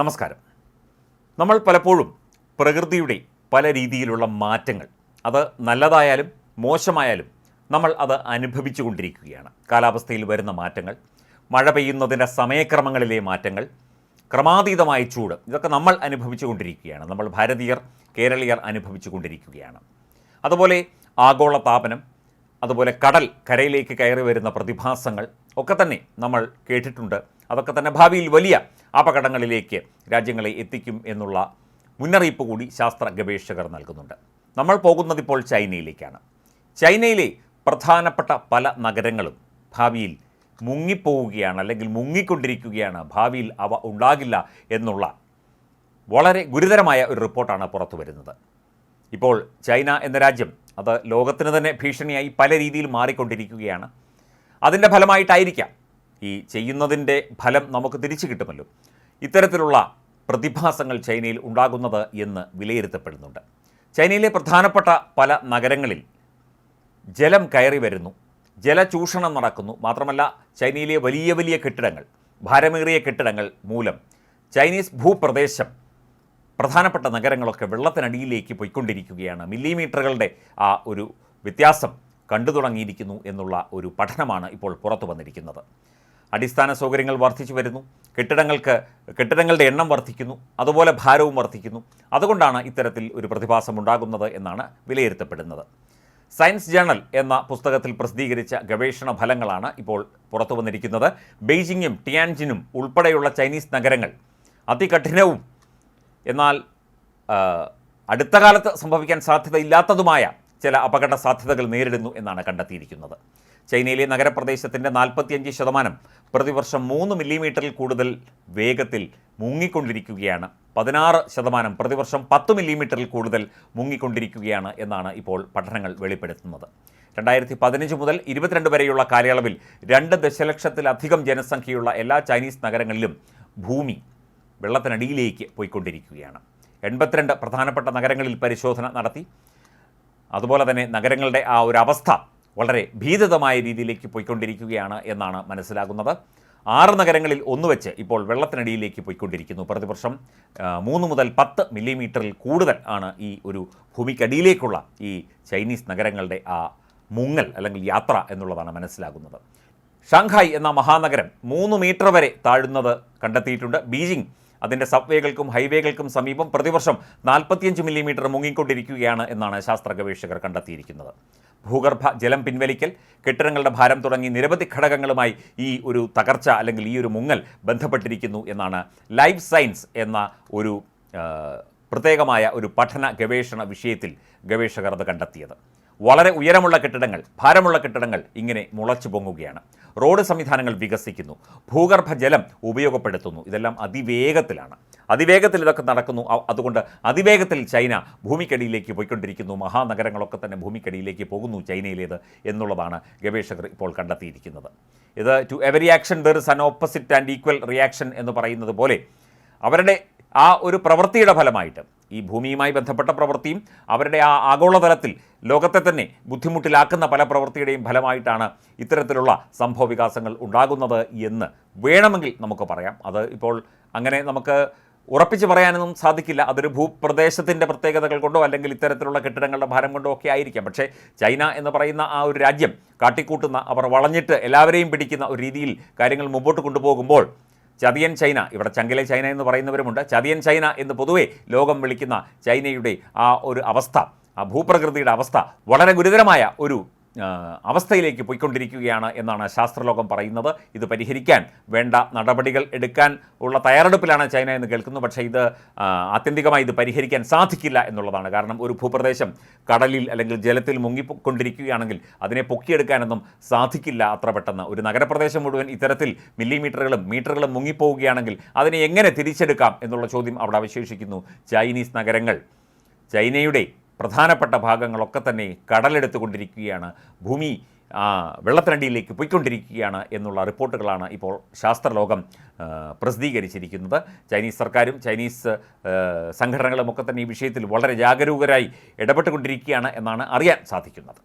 നമസ്കാരം. നമ്മൾ പലപ്പോഴും പ്രകൃതിയുടെ പല രീതിയിലുള്ള മാറ്റങ്ങൾ അത് നല്ലതായാലും മോശമായാലും നമ്മൾ അത് അനുഭവിച്ചു കൊണ്ടിരിക്കുകയാണ്. കാലാവസ്ഥയിൽ വരുന്ന മാറ്റങ്ങൾ മഴ പെയ്യുന്നതിന്റെ സമയക്രമങ്ങളിലെ മാറ്റങ്ങൾ ക്രമാതീതമായ ചൂട് ഇതൊക്കെ നമ്മൾ അനുഭവിച്ചു കൊണ്ടിരിക്കുകയാണ്. നമ്മൾ ഭാരതീയർ കേരളീയർ അനുഭവിച്ചു കൊണ്ടിരിക്കുകയാണ്. അതുപോലെ ആഗോള താപനം അതുപോലെ കടൽ കരയിലേക്ക് കയറി വരുന്ന പ്രതിഭാസങ്ങൾ ഒക്കെ തന്നെ നമ്മൾ കേട്ടിട്ടുണ്ട്. അതൊക്കെ തന്നെ ഭാവിയിൽ വലിയ അപകടങ്ങളിലേക്ക് രാജ്യങ്ങളെ എത്തിക്കും എന്നുള്ള മുന്നറിയിപ്പ് കൂടി ശാസ്ത്ര ഗവേഷകർ നൽകുന്നുണ്ട്. നമ്മൾ പോകുന്നതിപ്പോൾ ചൈനയിലേക്കാണ്. ചൈനയിലെ പ്രധാനപ്പെട്ട പല നഗരങ്ങളും ഭാവിയിൽ മുങ്ങിപ്പോവുകയാണ് അല്ലെങ്കിൽ മുങ്ങിക്കൊണ്ടിരിക്കുകയാണ്. ഭാവിയിൽ അവ ഉണ്ടാകില്ല എന്നുള്ള വളരെ ഗുരുതരമായ ഒരു റിപ്പോർട്ടാണ് പുറത്തു വരുന്നത്. ഇപ്പോൾ ചൈന എന്ന രാജ്യം അത് ലോകത്തിന് തന്നെ ഭീഷണിയായി പല രീതിയിൽ മാറിക്കൊണ്ടിരിക്കുകയാണ്. അതിന്റെ ഫലമായിട്ടായിരിക്കാം. ഈ ചെയ്യുന്നതിന്റെ ഫലം നമുക്ക് തിരിച്ചു കിട്ടുമല്ലോ. ഇത്തരത്തിലുള്ള പ്രതിഭാസങ്ങൾ ചൈനയിൽ ഉണ്ടാകുന്നത് എന്ന് വിലയിരുത്തപ്പെടുന്നുണ്ട്. ചൈനയിലെ പ്രധാനപ്പെട്ട പല നഗരങ്ങളിൽ ജലം കയറി വരുന്നു ജലചൂഷണം നടക്കുന്നു. മാത്രമല്ല ചൈനയിലെ വലിയ വലിയ കെട്ടിടങ്ങൾ ഭാരമേറിയ കെട്ടിടങ്ങൾ മൂലം ചൈനീസ് ഭൂപ്രദേശം പ്രധാനപ്പെട്ട നഗരങ്ങളൊക്കെ വെള്ളത്തിനടിയിലേക്ക് പോയിക്കൊണ്ടിരിക്കുകയാണ്. മില്ലിമീറ്ററുകളുടെ ആ ഒരു വ്യത്യാസം കണ്ടു തുടങ്ങിയിരിക്കുന്നു എന്നുള്ള ഒരു പഠനമാണ് ഇപ്പോൾ പുറത്തു വന്നിരിക്കുന്നത്. അടിസ്ഥാന സൗകര്യങ്ങൾ വർദ്ധിച്ചു വരുന്നു. കെട്ടിടങ്ങൾക്ക് കെട്ടിടങ്ങളുടെ എണ്ണം വർദ്ധിക്കുന്നു. അതുപോലെ ഭാരവും വർദ്ധിക്കുന്നു. അതുകൊണ്ടാണ് ഇത്തരത്തിൽ ഒരു പ്രതിഭാസം ഉണ്ടാകുന്നത് എന്നാണ് വിലയിരുത്തപ്പെടുന്നത്. സയൻസ് ജേണൽ എന്ന പുസ്തകത്തിൽ പ്രസിദ്ധീകരിച്ച ഗവേഷണ ഫലങ്ങളാണ് ഇപ്പോൾ പുറത്തു വന്നിരിക്കുന്നത്. ബെയ്ജിങ്ങും ടിയാൻജിനും ഉൾപ്പെടെയുള്ള ചൈനീസ് നഗരങ്ങൾ അതികഠിനവും എന്നാൽ അടുത്ത കാലത്ത് സംഭവിക്കാൻ സാധ്യതയില്ലാത്തതുമായ ചില അപകട സാധ്യതകൾ നേരിടുന്നു എന്നാണ് കണ്ടെത്തിയിരിക്കുന്നത്. ചൈനയിലെ നഗരപ്രദേശത്തിന്റെ നാൽപ്പത്തിയഞ്ച് ശതമാനം പ്രതിവർഷം മൂന്ന് മില്ലിമീറ്ററിൽ കൂടുതൽ വേഗത്തിൽ മുങ്ങിക്കൊണ്ടിരിക്കുകയാണ്. പതിനാറ് ശതമാനം പ്രതിവർഷം പത്ത് മില്ലിമീറ്ററിൽ കൂടുതൽ മുങ്ങിക്കൊണ്ടിരിക്കുകയാണ് എന്നാണ് ഇപ്പോൾ പഠനങ്ങൾ വെളിപ്പെടുത്തുന്നത്. രണ്ടായിരത്തി പതിനഞ്ച് മുതൽ ഇരുപത്തിരണ്ട് വരെയുള്ള കാലയളവിൽ രണ്ട് ദശലക്ഷത്തിലധികം ജനസംഖ്യയുള്ള എല്ലാ ചൈനീസ് നഗരങ്ങളിലും ഭൂമി വെള്ളത്തിനടിയിലേക്ക് പോയിക്കൊണ്ടിരിക്കുകയാണ്. എൺപത്തിരണ്ട് പ്രധാനപ്പെട്ട നഗരങ്ങളിൽ പരിശോധന നടത്തി അതുപോലെ തന്നെ നഗരങ്ങളുടെ ആ ഒരു അവസ്ഥ വളരെ ഭീതിതമായ രീതിയിലേക്ക് പോയിക്കൊണ്ടിരിക്കുകയാണ് എന്നാണ് മനസ്സിലാകുന്നത്. ആറ് നഗരങ്ങളിൽ ഒന്ന് വെച്ച് ഇപ്പോൾ വെള്ളത്തിനടിയിലേക്ക് പോയിക്കൊണ്ടിരിക്കുന്നു. പ്രതിവർഷം മൂന്ന് മുതൽ പത്ത് മില്ലിമീറ്ററിൽ കൂടുതൽ ആണ് ഈ ഒരു ഭൂമിക്കടിയിലേക്കുള്ള ഈ ചൈനീസ് നഗരങ്ങളുടെ ആ മുങ്ങൽ അല്ലെങ്കിൽ യാത്ര എന്നുള്ളതാണ് മനസ്സിലാകുന്നത്. ഷാങ്ഹായ് എന്ന മഹാനഗരം മൂന്ന് മീറ്റർ വരെ താഴുന്നത് കണ്ടെത്തിയിട്ടുണ്ട്. ബീജിംഗ് അതിന്റെ സബ്വേകൾക്കും ഹൈവേകൾക്കും സമീപം പ്രതിവർഷം നാൽപ്പത്തിയഞ്ച് മില്ലിമീറ്റർ മുങ്ങിക്കൊണ്ടിരിക്കുകയാണ് എന്നാണ് ശാസ്ത്ര ഗവേഷകർ കണ്ടെത്തിയിരിക്കുന്നത്. ഭൂഗർഭ ജലം പിൻവലിക്കൽ കെട്ടിടങ്ങളുടെ ഭാരം തുടങ്ങി നിരവധി ഘടകങ്ങളുമായി ഈ ഒരു തകർച്ച അല്ലെങ്കിൽ ഈ ഒരു മുങ്ങൽ ബന്ധപ്പെട്ടിരിക്കുന്നു എന്നാണ് ലൈഫ് സയൻസ് എന്ന ഒരു പ്രത്യേകമായ ഒരു പഠന ഗവേഷണ വിഷയത്തിൽ ഗവേഷകർ അത് കണ്ടെത്തിയത്. വളരെ ഉയരമുള്ള കെട്ടിടങ്ങൾ ഭാരമുള്ള കെട്ടിടങ്ങൾ ഇങ്ങനെ മുളച്ചു പൊങ്ങുകയാണ്. റോഡ് സംവിധാനങ്ങൾ വികസിക്കുന്നു. ഭൂഗർഭ ജലം ഉപയോഗപ്പെടുത്തുന്നു. ഇതെല്ലാം അതിവേഗത്തിലാണ്. അതിവേഗത്തിൽ ഇതൊക്കെ നടക്കുന്നു. അതുകൊണ്ട് അതിവേഗത്തിൽ ചൈന ഭൂമിക്കടിയിലേക്ക് പോയിക്കൊണ്ടിരിക്കുന്നു. മഹാനഗരങ്ങളൊക്കെ തന്നെ ഭൂമിക്കടിയിലേക്ക് പോകുന്നു ചൈനയിലേത് എന്നുള്ളതാണ് ഗവേഷകർ ഇപ്പോൾ കണ്ടെത്തിയിരിക്കുന്നത്. ഇത് to every action there is an opposite and equal reaction എന്ന് പറയുന്നത് പോലെ അവരുടെ ആ ഒരു പ്രവൃത്തിയുടെ ഫലമായിട്ട് ഈ ഭൂമിയുമായി ബന്ധപ്പെട്ട പ്രവൃത്തിയും അവരുടെ ആ ആഗോളതലത്തിൽ ലോകത്തെ തന്നെ ബുദ്ധിമുട്ടിലാക്കുന്ന പല പ്രവൃത്തിയുടെയും ഫലമായിട്ടാണ് ഇത്തരത്തിലുള്ള സംഭവ വികാസങ്ങൾ ഉണ്ടാകുന്നത് എന്ന് വേണമെങ്കിൽ നമുക്ക് പറയാം. അത് ഇപ്പോൾ അങ്ങനെ നമുക്ക് ഉറപ്പിച്ച് പറയാനൊന്നും സാധിക്കില്ല. അതൊരു ഭൂപ്രദേശത്തിന്റെ പ്രത്യേകതകൾ കൊണ്ടോ അല്ലെങ്കിൽ ഇത്തരത്തിലുള്ള കെട്ടിടങ്ങളുടെ ഭാരം കൊണ്ടോ ഒക്കെ ആയിരിക്കാം. പക്ഷേ ചൈന എന്ന് പറയുന്ന ആ ഒരു രാജ്യം കാട്ടിക്കൂട്ടുന്ന അവർ വളഞ്ഞിട്ട് എല്ലാവരെയും പിടിക്കുന്ന ഒരു രീതിയിൽ കാര്യങ്ങൾ മുമ്പോട്ട് കൊണ്ടുപോകുമ്പോൾ ചതിയൻ ചൈന. ഇവിടെ ചങ്കിലെ ചൈന എന്ന് പറയുന്നവരുമുണ്ട്. ചതിയൻ ചൈന എന്ന് പൊതുവെ ലോകം വിളിക്കുന്ന ചൈനയുടെ ആ ഒരു അവസ്ഥ ആ ഭൂപ്രകൃതിയുടെ അവസ്ഥ വളരെ ഗുരുതരമായ ഒരു അവസ്ഥയിലേക്ക് പോയിക്കൊണ്ടിരിക്കുകയാണ് എന്നാണ് ശാസ്ത്രലോകം പറയുന്നത്. ഇത് പരിഹരിക്കാൻ വേണ്ട നടപടികൾ എടുക്കാൻ ഉള്ള തയ്യാറെടുപ്പിലാണ് ചൈന എന്ന് കേൾക്കുന്നു. പക്ഷേ ഇത് ആത്യന്തികമായി ഇത് പരിഹരിക്കാൻ സാധിക്കില്ല എന്നുള്ളതാണ്. കാരണം ഒരു ഭൂപ്രദേശം കടലിൽ അല്ലെങ്കിൽ ജലത്തിൽ മുങ്ങിക്കൊണ്ടിരിക്കുകയാണെങ്കിൽ അതിനെ പൊക്കിയെടുക്കാനൊന്നും സാധിക്കില്ല അത്ര പെട്ടെന്ന്. ഒരു നഗരപ്രദേശം മുഴുവൻ ഇത്തരത്തിൽ മില്ലിമീറ്ററുകളും മീറ്ററുകളും മുങ്ങിപ്പോവുകയാണെങ്കിൽ അതിനെ എങ്ങനെ തിരിച്ചെടുക്കാം എന്നുള്ള ചോദ്യം അവിടെ അവശേഷിക്കുന്നു. ചൈനീസ് നഗരങ്ങൾ ചൈനയുടെ പ്രധാനപ്പെട്ട ഭാഗങ്ങളൊക്കെ തന്നെ കടലെടുത്തുകൊണ്ടിരിക്കുകയാണ്. ഭൂമി വെള്ളത്തിനടിയിലേക്ക് പോയിക്കൊണ്ടിരിക്കുകയാണ് എന്നുള്ള റിപ്പോർട്ടുകളാണ് ഇപ്പോൾ ശാസ്ത്രലോകം പ്രസിദ്ധീകരിച്ചിരിക്കുന്നത്. ചൈനീസ് സർക്കാരും ചൈനീസ് സംഘടനകളും ഒക്കെ തന്നെ ഈ വിഷയത്തിൽ വളരെ ജാഗരൂകരായി ഇടപെട്ടുകൊണ്ടിരിക്കുകയാണ് എന്നാണ് അറിയാൻ സാധിക്കുന്നത്.